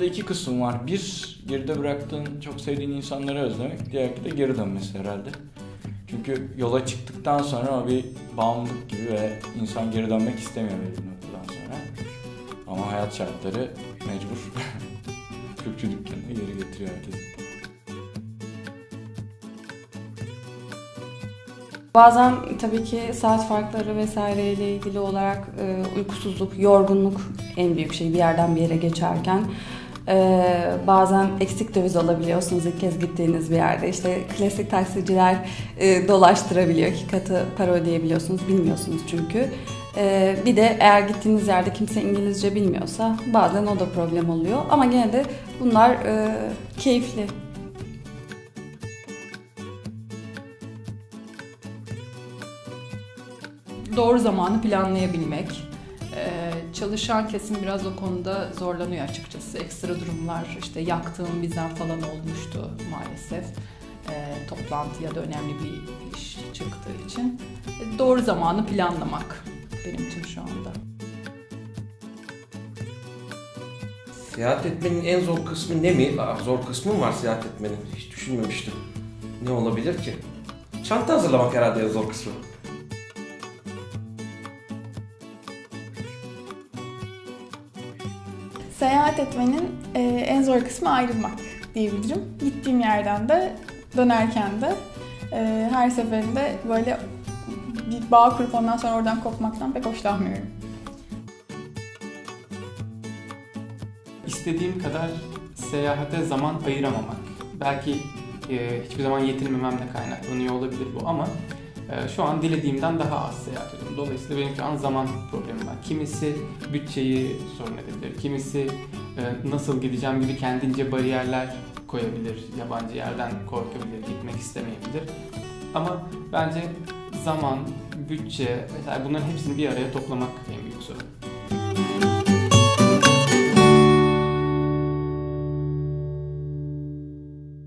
aslında iki kısım var. Bir, geride bıraktığın, çok sevdiğin insanları özlemek. Diğer de geri dönmesi herhalde. Çünkü yola çıktıktan sonra bir bağımlılık gibi ve insan geri dönmek istemiyor bir noktadan sonra. Ama hayat şartları mecbur. Kürkçü dükkanına geri getiriyor herkesi. Bazen tabii ki saat farkları vesaire ile ilgili olarak e, uykusuzluk, yorgunluk en büyük şey bir yerden bir yere geçerken. E, bazen eksik döviz alabiliyorsunuz ilk kez gittiğiniz bir yerde. İşte klasik taksiciler e, dolaştırabiliyor. iki katı para ödeyebiliyorsunuz. Bilmiyorsunuz çünkü. E, bir de eğer gittiğiniz yerde kimse İngilizce bilmiyorsa bazen o da problem oluyor. Ama gene de bunlar e, keyifli. doğru zamanı planlayabilmek. Ee, çalışan kesim biraz o konuda zorlanıyor açıkçası. Ekstra durumlar, işte yaktığım bizden falan olmuştu maalesef. Ee, toplantı ya da önemli bir iş çıktığı için. Ee, doğru zamanı planlamak benim için şu anda. Seyahat etmenin en zor kısmı ne mi? Aa, zor kısmı mı var seyahat etmenin? Hiç düşünmemiştim. Ne olabilir ki? Çanta hazırlamak herhalde en zor kısmı. Seyahat etmenin e, en zor kısmı ayrılmak diyebilirim. Gittiğim yerden de dönerken de e, her seferinde böyle bir bağ kurup ondan sonra oradan kopmaktan pek hoşlanmıyorum. İstediğim kadar seyahate zaman ayıramamak. Belki e, hiçbir zaman yetinmememle kaynaklanıyor olabilir bu ama şu an dilediğimden daha az seyahat ediyorum. Dolayısıyla benim şu an zaman problemim var. Kimisi bütçeyi sorun edebilir, kimisi e, nasıl gideceğim gibi kendince bariyerler koyabilir, yabancı yerden korkabilir, gitmek istemeyebilir. Ama bence zaman, bütçe vesaire bunların hepsini bir araya toplamak en büyük sorun.